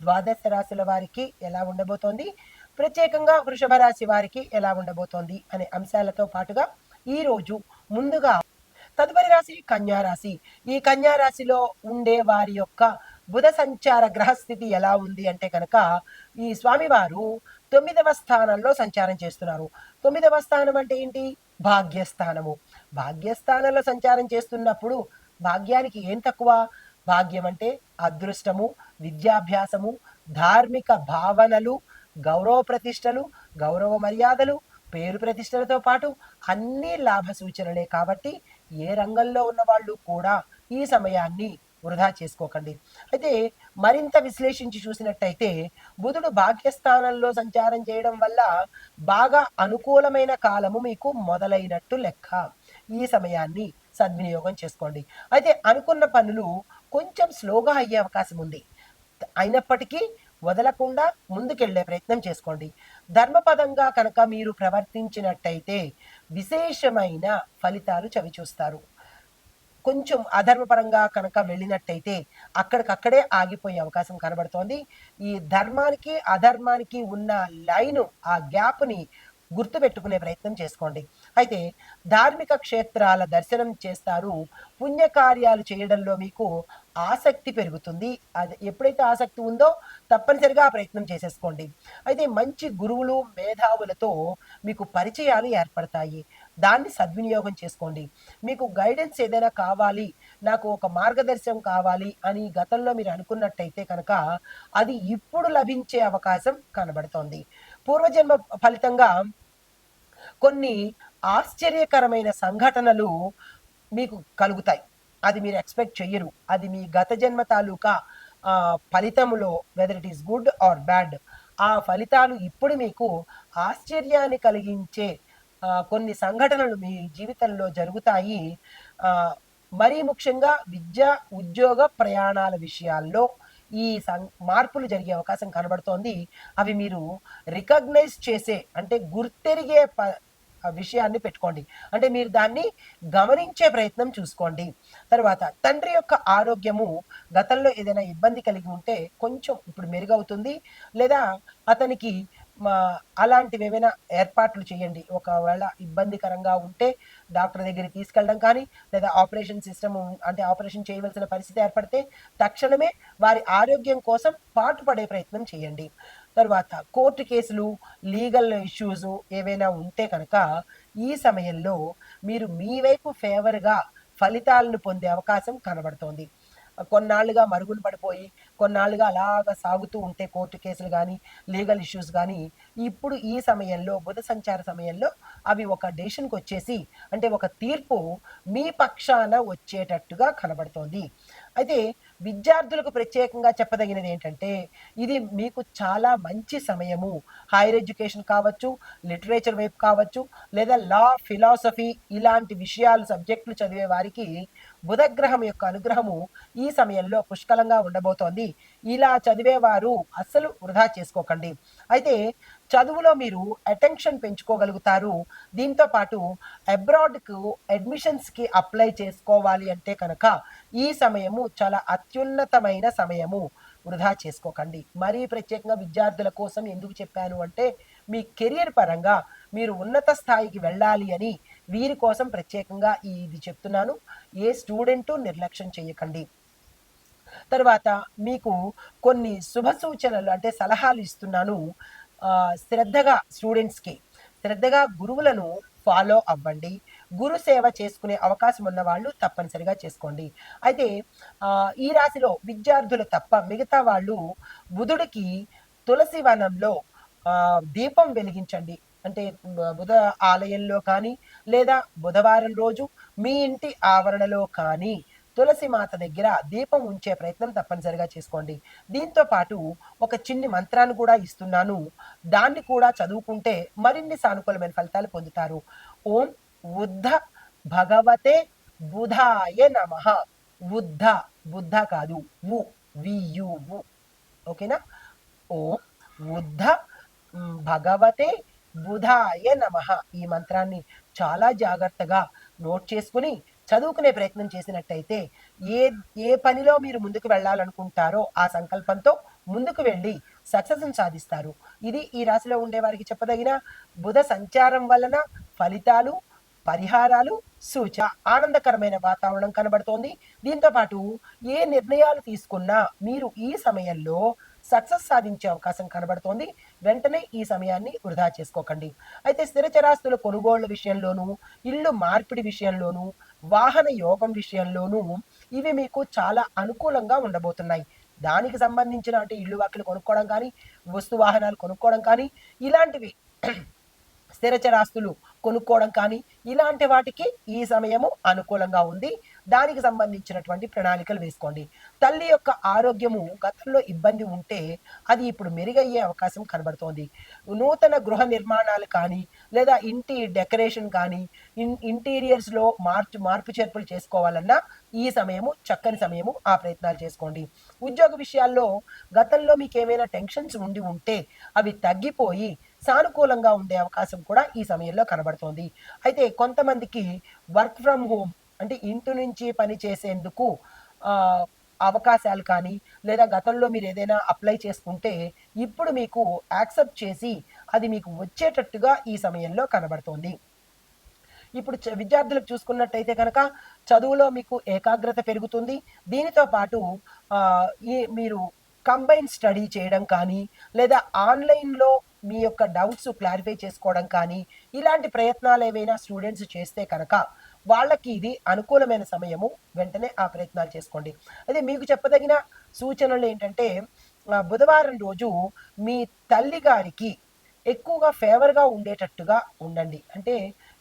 ద్వాదశ రాశుల వారికి ఎలా ఉండబోతోంది? ప్రత్యేకంగా వృషభ రాశి వారికి ఎలా ఉండబోతోంది? అనే అంశాలతో పాటుగా ఈ రోజు ముందుగా తదుపరి రాశి కన్యారాశి ఈ కన్యారాశిలో ఉండే వారి యొక్క బుధ సంచార గ్రహస్థితి ఎలా ఉంది అంటే కనుక ఈ స్వామివారు తొమ్మిదవ స్థానంలో సంచారం చేస్తున్నారు. తొమ్మిదవ స్థానం అంటే ఏంటి? భాగ్యస్థానము. భాగ్యస్థానంలో సంచారం చేస్తున్నప్పుడు భాగ్యానికి ఏం తక్కువ? భాగ్యం అంటే అదృష్టము విద్యాభ్యాసము ధార్మిక భావనలు గౌరవ ప్రతిష్టలు గౌరవ మర్యాదలు పేరు ప్రతిష్టలతో పాటు అన్ని లాభ సూచనలే కాబట్టి ఏ రంగంలో ఉన్న వాళ్ళు కూడా ఈ సమయాన్ని వృధా చేసుకోకండి. అయితే మరింత విశ్లేషించి చూసినట్టయితే బుధుడు భాగ్యస్థానంలో సంచారం చేయడం వల్ల బాగా అనుకూలమైన కాలము మీకు మొదలైనట్టు లెక్క. ఈ సమయాన్ని సద్వినియోగం చేసుకోండి. అయితే అనుకున్న పనులు కొంచెం స్లోగా అయ్యే అవకాశం ఉంది. అయినప్పటికీ వదలకుండా ముందుకెళ్ళే ప్రయత్నం చేసుకోండి. ధర్మపదంగా కనుక మీరు ప్రవర్తించినట్టయితే విశేషమైన ఫలితాలు చవిచూస్తారు. కొంచెం అధర్మపరంగా కనుక వెళ్ళినట్టయితే అక్కడికక్కడే ఆగిపోయే అవకాశం కనబడుతోంది. ఈ ధర్మానికి అధర్మానికి ఉన్న లైను ఆ గ్యాప్ని గుర్తుపెట్టుకునే ప్రయత్నం చేసుకోండి. అయితే ధార్మిక క్షేత్రాల దర్శనం చేస్తారు. పుణ్యకార్యాలు చేయడంలో మీకు ఆసక్తి పెరుగుతుంది. అది ఎప్పుడైతే ఆసక్తి ఉందో తప్పనిసరిగా ఆ ప్రయత్నం చేసేసుకోండి. అయితే మంచి గురువులు మేధావులతో మీకు పరిచయాలు ఏర్పడతాయి. దాన్ని సద్వినియోగం చేసుకోండి. మీకు గైడెన్స్ ఏదైనా కావాలి నాకు ఒక మార్గదర్శనం కావాలి అని గతంలో మీరు అనుకున్నట్టయితే కనుక అది ఇప్పుడు లభించే అవకాశం కనబడుతోంది. పూర్వజన్మ ఫలితంగా కొన్ని ఆశ్చర్యకరమైన సంఘటనలు మీకు కలుగుతాయి. అది మీరు ఎక్స్పెక్ట్ చెయ్యరు. అది మీ గత జన్మ తాలూకా ఫలితములో whether it is good or bad ఆ ఫలితాలు ఇప్పుడు మీకు ఆశ్చర్యాన్ని కలిగించే కొన్ని సంఘటనలు మీ జీవితంలో జరుగుతాయి. మరీ ముఖ్యంగా విద్య ఉద్యోగ ప్రయాణాల విషయాల్లో ఈ సం మార్పులు జరిగే అవకాశం కనబడుతోంది. అవి మీరు రికగ్నైజ్ చేసే అంటే గుర్తెరిగే ప ఆ విషయాన్ని పెట్టుకోండి. అంటే మీరు దాన్ని గమనించే ప్రయత్నం చూసుకోండి. తర్వాత తండ్రి యొక్క ఆరోగ్యము గతంలో ఏదైనా ఇబ్బంది కలిగి ఉంటే కొంచెం ఇప్పుడు మెరుగవుతుంది. లేదా అతనికి మా అలాంటివి ఏమైనా ఏర్పాట్లు చేయండి. ఒకవేళ ఇబ్బందికరంగా ఉంటే డాక్టర్ దగ్గరికి తీసుకెళ్ళడం కానీ లేదా ఆపరేషన్ సిస్టమ్ అంటే ఆపరేషన్ చేయవలసిన పరిస్థితి ఏర్పడితే తక్షణమే వారి ఆరోగ్యం కోసం పాటుపడే ప్రయత్నం చేయండి. తర్వాత కోర్టు కేసులు లీగల్ ఇష్యూస్ ఏవైనా ఉంటే కనుక ఈ సమయంలో మీరు మీ వైపు ఫేవర్గా ఫలితాలను పొందే అవకాశం కనబడుతోంది. కొన్నాళ్ళుగా మరుగులు పడిపోయి కొన్నాళ్ళుగా అలాగా సాగుతూ ఉంటే కోర్టు కేసులు కానీ లీగల్ ఇష్యూస్ కానీ ఇప్పుడు ఈ సమయంలో బుధ సంచార సమయంలో అవి ఒక డెసిషన్కి వచ్చేసి అంటే ఒక తీర్పు మీ పక్షాన వచ్చేటట్టుగా కనబడుతోంది. అయితే విద్యార్థులకు ప్రత్యేకంగా చెప్పదగినది ఏంటంటే ఇది మీకు చాలా మంచి సమయము. హైయర్ ఎడ్యుకేషన్ కావచ్చు లిటరేచర్ వైపు కావచ్చు లేదా లా ఫిలాసఫీ ఇలాంటి విషయాలు సబ్జెక్టులు చదివే వారికి బుధగ్రహం యొక్క అనుగ్రహము ఈ సమయంలో పుష్కలంగా ఉండబోతోంది. ఇలా చదివేవారు అస్సలు వృధా చేసుకోకండి. అయితే చదువులో మీరు అటెన్షన్ పెంచుకోగలుగుతారు. దీంతో పాటు అబ్రాడ్కు అడ్మిషన్స్కి అప్లై చేసుకోవాలి అంటే కనుక ఈ సమయము చాలా అత్యున్నతమైన సమయము. వృధా చేసుకోకండి. మరీ ప్రత్యేకంగా విద్యార్థుల కోసం ఎందుకు చెప్పాను అంటే మీ కెరియర్ పరంగా మీరు ఉన్నత స్థాయికి వెళ్ళాలి అని వీరి కోసం ప్రత్యేకంగా ఇది చెప్తున్నాను. ఏ స్టూడెంటు నిర్లక్ష్యం చేయకండి. తర్వాత మీకు కొన్ని శుభ సూచనలు అంటే సలహాలు ఇస్తున్నాను. శ్రద్ధగా స్టూడెంట్స్కి శ్రద్ధగా గురువులను ఫాలో అవ్వండి. గురు సేవ చేసుకునే అవకాశం ఉన్న వాళ్ళు తప్పనిసరిగా చేసుకోండి. అయితే ఈ రాశిలో విద్యార్థులు తప్ప మిగతా వాళ్ళు బుధుడికి తులసి వనంలో దీపం వెలిగించండి. అంటే బుధ ఆలయంలో కానీ లేదా బుధవారం రోజు మీ ఇంటి ఆవరణలో కానీ తులసి మాత దగ్గర దీపం ఉంచే ప్రయత్నం తప్పనిసరిగా చేసుకోండి. దీంతో పాటు ఒక చిన్ని మంత్రాన్ని కూడా ఇస్తున్నాను. దాన్ని కూడా చదువుకుంటే మరిన్ని సానుకూలమైన ఫలితాలు పొందుతారు. ఓం ఉద్ధ భగవతే బుధాయ నమ. బుద్ధ బుద్ధ కాదు. వు వియు ఓకేనా? ఓం ఉద్ధ భగవతే బుధాయ నమ ఈ మంత్రాన్ని చాలా జాగ్రత్తగా నోట్ చేసుకుని చదువుకునే ప్రయత్నం చేసినట్టయితే ఏ ఏ పనిలో మీరు ముందుకు వెళ్ళాలనుకుంటారో ఆ సంకల్పంతో ముందుకు వెళ్ళి సక్సెస్ని సాధిస్తారు. ఇది ఈ రాశిలో ఉండే వారికి చెప్పదగిన బుధ సంచారం వలన ఫలితాలు పరిహారాలు సూచ. ఆనందకరమైన వాతావరణం కనబడుతోంది. దీంతో పాటు ఏ నిర్ణయాలు తీసుకున్నా మీరు ఈ సమయంలో సక్సెస్ సాధించే అవకాశం కనబడుతోంది. వెంటనే ఈ సమయాన్ని వృధా చేసుకోకండి. అయితే స్థిర చరాస్తుల కొనుగోళ్ళ విషయంలోనూ ఇల్లు మార్పిడి విషయంలోనూ వాహన యోగం విషయంలోనూ ఇవి మీకు చాలా అనుకూలంగా ఉండబోతున్నాయి. దానికి సంబంధించిన అంటే ఇల్లు వాకిలు కొనుక్కోవడం కానీ వస్తు వాహనాలు కొనుక్కోవడం కానీ ఇలాంటివి స్థిరచరాస్తులు కొనుక్కోవడం కానీ ఇలాంటి వాటికి ఈ సమయము అనుకూలంగా ఉంది. దానికి సంబంధించినటువంటి ప్రణాళికలు వేసుకోండి. తల్లి యొక్క ఆరోగ్యము గతంలో ఇబ్బంది ఉంటే అది ఇప్పుడు మెరుగయ్యే అవకాశం కనబడుతోంది. నూతన గృహ నిర్మాణాలు కానీ లేదా ఇంటి డెకరేషన్ కానీ ఇన్ ఇంటీరియర్స్లో మార్పు మార్పు చేర్పులు చేసుకోవాలన్నా ఈ సమయము చక్కని సమయము ఆ ప్రయత్నాలు చేసుకోండి. ఉద్యోగ విషయాల్లో గతంలో మీకు ఏమైనా టెన్షన్స్ ఉండి ఉంటే అవి తగ్గిపోయి సానుకూలంగా ఉండే అవకాశం కూడా ఈ సమయంలో కనబడుతోంది. అయితే కొంతమందికి వర్క్ ఫ్రమ్ హోమ్ అంటే ఇంటి నుంచి పని చేసేందుకు అవకాశాలు కానీ లేదా గతంలో మీరు ఏదైనా అప్లై చేసుకుంటే ఇప్పుడు మీకు యాక్సెప్ట్ చేసి అది మీకు వచ్చేటట్టుగా ఈ సమయంలో కనబడుతోంది. ఇప్పుడు చ- విద్యార్థులకు చూసుకున్నట్టయితే కనుక చదువులో మీకు ఏకాగ్రత పెరుగుతుంది. దీనితో పాటు ఈ మీరు కంబైన్ స్టడీ చేయడం కానీ లేదా ఆన్లైన్లో మీ యొక్క డౌట్స్ క్లారిఫై చేసుకోవడం కానీ ఇలాంటి ప్రయత్నాలు ఏవైనా స్టూడెంట్స్ చేస్తే కనుక వాళ్ళకి ఇది అనుకూలమైన సమయము వెంటనే ఆ ప్రయత్నాలు చేసుకోండి. అదే మీకు చెప్పదగిన సూచనలు ఏంటంటే బుధవారం రోజు మీ తల్లి గారికి ఎక్కువగా ఫేవర్గా ఉండేటట్టుగా ఉండండి. అంటే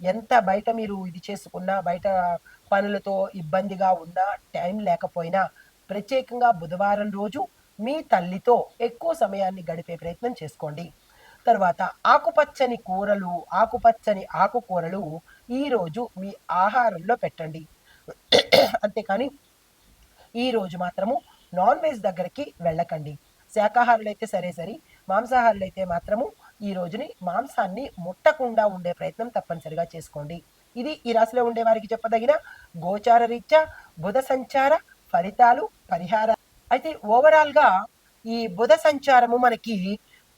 ఎంత బయట మీరు ఇది చేసుకున్నా బయట పనులతో ఇబ్బందిగా ఉన్నా టైం లేకపోయినా ప్రత్యేకంగా బుధవారం రోజు మీ తల్లితో ఎక్కువ సమయాన్ని గడిపే ప్రయత్నం చేసుకోండి. తర్వాత ఆకుపచ్చని కూరలు ఆకుపచ్చని ఆకుకూరలు ఈరోజు మీ ఆహారంలో పెట్టండి. అంతేకాని ఈ రోజు మాత్రము నాన్ వెజ్ దగ్గరికి వెళ్ళకండి. శాకాహారులు అయితే సరే సరి మాంసాహారులు అయితే మాత్రము ఈ రోజుని మాంసాన్ని ముట్టకుండా ఉండే ప్రయత్నం తప్పనిసరిగా చేసుకోండి. ఇది ఈ రాశిలో ఉండే వారికి చెప్పదగిన గోచార రీత్యా బుధ సంచార ఫలితాలు పరిహార అయితే ఓవరాల్గా ఈ బుధ సంచారము మనకి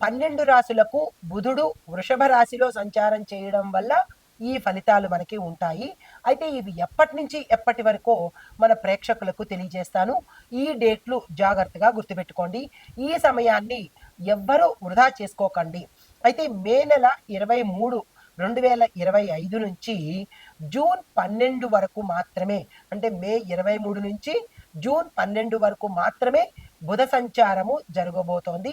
పన్నెండు రాశులకు బుధుడు వృషభ రాశిలో సంచారం చేయడం వల్ల ఈ ఫలితాలు మనకి ఉంటాయి. అయితే ఇవి ఎప్పటి నుంచి ఎప్పటి వరకు మన ప్రేక్షకులకు తెలియజేస్తాను. ఈ డేట్లు జాగ్రత్తగా గుర్తుపెట్టుకోండి. ఈ సమయాన్ని ఎవ్వరూ వృధా చేసుకోకండి. అయితే మే నెల ఇరవై మూడు రెండు వేల ఇరవై ఐదు నుంచి జూన్ పన్నెండు వరకు మాత్రమే అంటే మే ఇరవై మూడు నుంచి జూన్ పన్నెండు వరకు మాత్రమే బుధ సంచారము జరగబోతోంది.